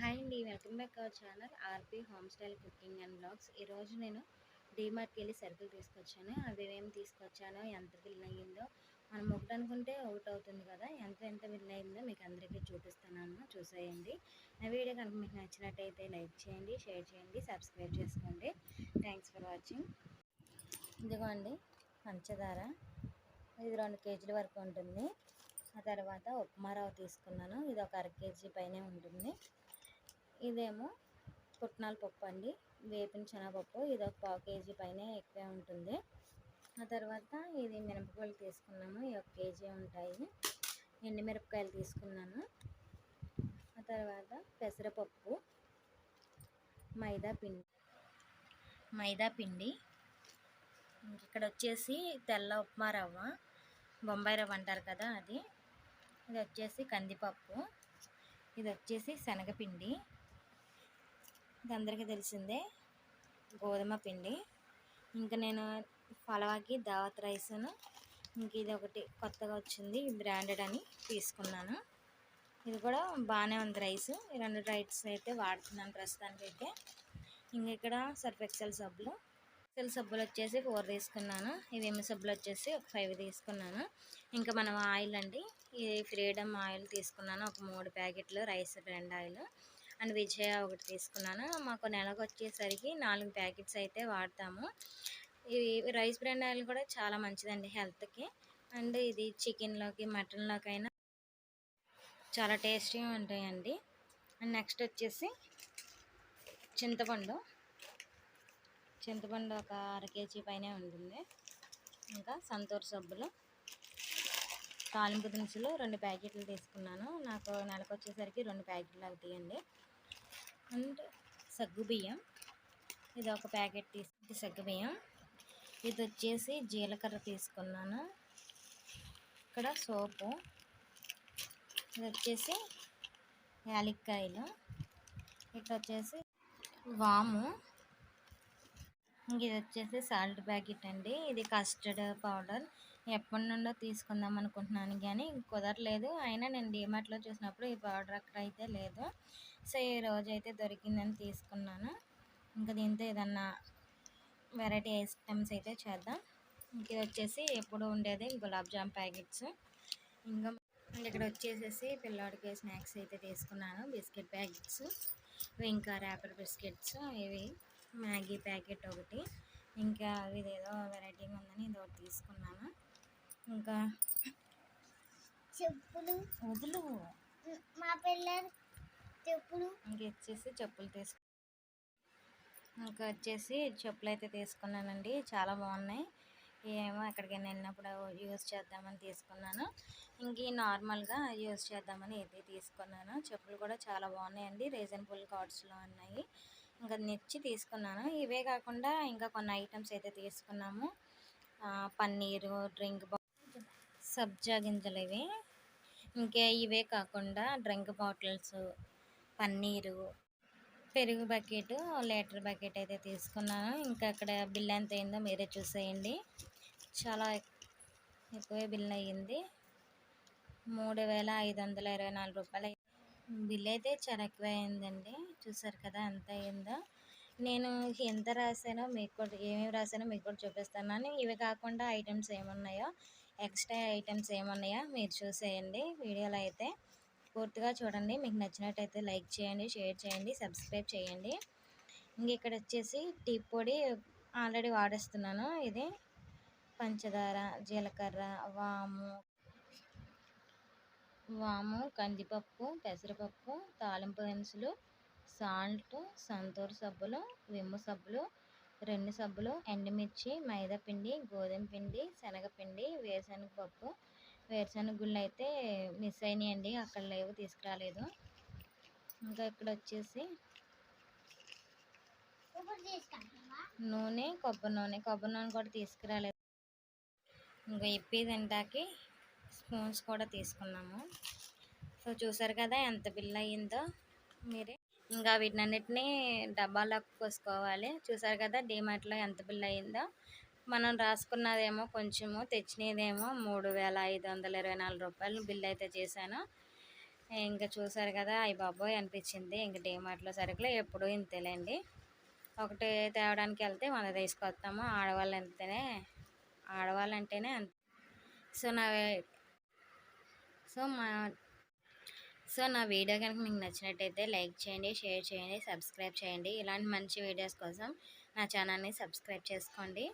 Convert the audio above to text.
Hi అండి. Welcome back our channel RP home style cooking and blogs ఈరోజు నేను డీమార్ట్కి వెళ్ళి సరుకులు తీసుకొచ్చాను. అవి ఏమేమి తీసుకొచ్చానో ఎంత బిల్ అయ్యిందో మనం ఒకటి అనుకుంటే ఒకటి అవుతుంది కదా ఎంత ఎంత బిల్ అయిందో మీకు అందరికీ చూపిస్తున్నాను. చూసేయండి. నా వీడియో కనుక మీకు నచ్చినట్టయితే లైక్ చేయండి షేర్ చేయండి సబ్స్క్రైబ్ చేసుకోండి. థ్యాంక్స్ ఫర్ వాచింగ్ ఇదిగోండి పంచదార. ఇది రెండు కేజీల వరకు ఉంటుంది. ఆ తర్వాత ఉప్మా రవ్వ తీసుకున్నాను. ఇది ఒక అర కేజీ పైనే ఉంటుంది. ఇదేమో పుట్నాల పప్పు అండి. వేపిన శనగపప్పు. ఇది ఒక పావు కేజీ పైన ఎక్కువే ఉంటుంది. ఆ తర్వాత ఇది మినపకాయలు తీసుకున్నాము. ఈ ఒక కేజీ ఉంటాయి. ఎండుమిరపకాయలు తీసుకున్నాను. ఆ తర్వాత పెసరపప్పు మైదా పిండి. మైదా పిండి. ఇక్కడ వచ్చేసి తెల్ల ఉప్మా రవ్వ బొంబాయి రవ్వ అంటారు కదా అది. ఇది వచ్చేసి కందిపప్పు. ఇది వచ్చేసి శనగపిండి. ఇది అందరికీ తెలిసిందే. గోధుమ పిండి. ఇంకా నేను ఫలవాకి దావత్ రైస్ను ఇంక ఇది ఒకటి కొత్తగా వచ్చింది. బ్రాండెడ్ అని తీసుకున్నాను. ఇది కూడా బాగానే ఉంది రైస్. ఈ రెండు రైట్స్ అయితే వాడుతున్నాను ప్రస్తుతానికి అయితే ఇంక ఇక్కడ సర్ఫ్ ఎక్సెల్ సబ్బులు. ఎక్సెల్ సబ్బులు వచ్చేసి ఫోర్ తీసుకున్నాను. ఇవేమి సబ్బులు వచ్చేసి ఒక ఫైవ్ తీసుకున్నాను. ఇంకా మనం ఆయిల్ అండి. ఈ ఫ్రీడమ్ ఆయిల్ తీసుకున్నాను. ఒక మూడు ప్యాకెట్లు rice brand oil. And Vijaya ఒకటి తీసుకున్నాను. మాకు నెలకు వచ్చేసరికి నాలుగు ప్యాకెట్స్ అయితే వాడతాము. ఇవి రైస్ బ్రాండ్ ఆయిల్ కూడా చాలా మంచిదండి హెల్త్కి. అండ్ ఇది చికెన్లోకి మటన్లోకి అయినా చాలా టేస్టీగా ఉంటాయండి. అండ్ నెక్స్ట్ వచ్చేసి చింతపండు. చింతపండు ఒక అర కేజీ పైనే ఉంటుంది. ఇంకా సంతూర్ సబ్బులు తాలింపు దినుసులు రెండు ప్యాకెట్లు తీసుకున్నాను. నాకు నెలకు వచ్చేసరికి రెండు ప్యాకెట్లు అవుతాయండి సగ్గుబియ్యం ఇది ఒక ప్యాకెట్ తీసుకు సగ్గు బియ్యం. ఇది వచ్చేసి జీలకర్ర తీసుకున్నాను. ఇక్కడ సోపు. ఇది వచ్చేసి యాలక్కాయలు. ఇక్కడ వచ్చేసి వాము. ఇది వచ్చేసి సాల్ట్ ప్యాకెట్ అండి. ఇది కస్టర్డ్ పౌడర్. ఎప్పటి నుండో తీసుకుందాం అనుకుంటున్నాను కానీ కుదరలేదు. అయినా నేను డిమార్ట్లో చూసినప్పుడు ఈ పౌడర్ అక్కడ అయితే లేదు. సో ఈ రోజు అయితే దొరికిందని తీసుకున్నాను. ఇంకా దీంతో ఏదన్నా వెరైటీ ఐటమ్స్ అయితే చేద్దాం. ఇంక ఇది వచ్చేసి ఎప్పుడు ఉండేది గులాబ్ జామ్ ప్యాకెట్స్. ఇంకా ఇక్కడ వచ్చేసేసి పిల్లాడికి స్నాక్స్ అయితే తీసుకున్నాను బిస్కెట్ ప్యాకెట్స్ ఇంకా ర్యాపర్ బిస్కెట్స్ ఇవి మ్యాగీ ప్యాకెట్ ఒకటి. ఇంకా ఇదేదో వెరైటీగా ఉందని ఇది ఒకటి తీసుకున్నాను. ఇంకా చెప్పులు. వదులు. మా పిల్లలు చెప్పులు. ఇంకా వచ్చేసి చెప్పులు తీసుకు ఇంకా వచ్చేసి చెప్పులు అయితే తీసుకున్నానండి. చాలా బాగున్నాయి. ఏమో ఎక్కడికైనా వెళ్ళినప్పుడు యూజ్ చేద్దామని తీసుకున్నాను. ఇంక నార్మల్గా యూజ్ చేద్దామని ఇది తీసుకున్నాను. చెప్పులు కూడా చాలా బాగున్నాయండి. రీజనబుల్ కార్డ్స్లో ఉన్నాయి. ఇంకా నిచ్చి తీసుకున్నాను. ఇవే కాకుండా ఇంకా కొన్ని ఐటమ్స్ అయితే తీసుకున్నాము. పన్నీరు డ్రింక్ సబ్జా గింజలు ఇవి. ఇంకా ఇవే కాకుండా డ్రింక్ బాటిల్స్ పన్నీరు పెరుగు బకెట్ లీటర్ బకెట్ అయితే తీసుకున్నాను. ఇంకా అక్కడ బిల్ ఎంత అయిందో మీరే చూసేయండి. చాలా ఎక్కువ బిల్ అయ్యింది. మూడు వేల ఐదు వందల ఇరవై నాలుగు రూపాయలు బిల్ అయితే చాలా ఎక్కువ అయిందండి. చూసారు కదా ఎంత అయిందో. నేను ఎంత రాశానో మీకు కూడా ఏమేమి రాశానో మీకు కూడా చూపిస్తున్నాను ఇవి కాకుండా ఐటమ్స్ ఏమున్నాయో ఎక్స్ట్రా ఐటమ్స్ ఏమున్నాయో మీరు చూసేయండి. వీడియోలో అయితే పూర్తిగా చూడండి. మీకు నచ్చినట్టయితే లైక్ చేయండి షేర్ చేయండి సబ్స్క్రైబ్ చేయండి. ఇంక ఇక్కడ వచ్చేసి టీ పొడి ఆల్రెడీ వాడేస్తున్నాను. ఇది పంచదార జీలకర్ర వాము వాము కందిపప్పు పెసరపప్పు తాలింపు దినుసులు సాల్ట్ సంతూర్ సబ్బులు విమ్ము సబ్బులు రెండు సబ్బులు ఎండుమిర్చి మైదా పిండి గోధుమ పిండి శనగపిండి వేరుశనగపప్పు వేరుశనగ గుళ్ళు అయితే మిస్ అయినాయండి. అక్కడ లేవు తీసుకురాలేదు. ఇంకా ఇక్కడ వచ్చేసి నూనె కొబ్బరి నూనె. కొబ్బరి నూనె కూడా తీసుకురాలేదు. ఇంకా ఇప్పి తింటాకి స్పూన్స్ కూడా తీసుకున్నాము. సో చూసారు కదా ఎంత బిల్ అయ్యిందో మీరే. ఇంకా వీటినన్నిటిని డబ్బాలోకి పోసుకోవాలి. చూసారు కదా డిమార్ట్లో ఎంత బిల్ అయ్యిందో. మనం రాసుకున్నదేమో కొంచెము తెచ్చినదేమో మూడు వేల ఐదు వందల ఇరవై నాలుగు రూపాయలు బిల్ అయితే చేశాను. ఇంకా చూసారు కదా అయ్యి బాబోయ్ అనిపించింది. ఇంక డీమార్ట్లో సరుకులు ఎప్పుడూ ఇంతేలేండి. ఒకటి తేవడానికి వెళ్తే వంద తీసుకొస్తాము. ఆడవాళ్ళు అంటేనే ఆడవాళ్ళు అంటేనే అంత. సో నా సో మా సో నా వీడియో కనుక మీకు నచ్చినట్టయితే లైక్ చేయండి షేర్ చేయండి సబ్స్క్రైబ్ చేయండి. ఇలాంటి మంచి వీడియోస్ కోసం నా ఛానల్ని సబ్స్క్రైబ్ చేసుకోండి.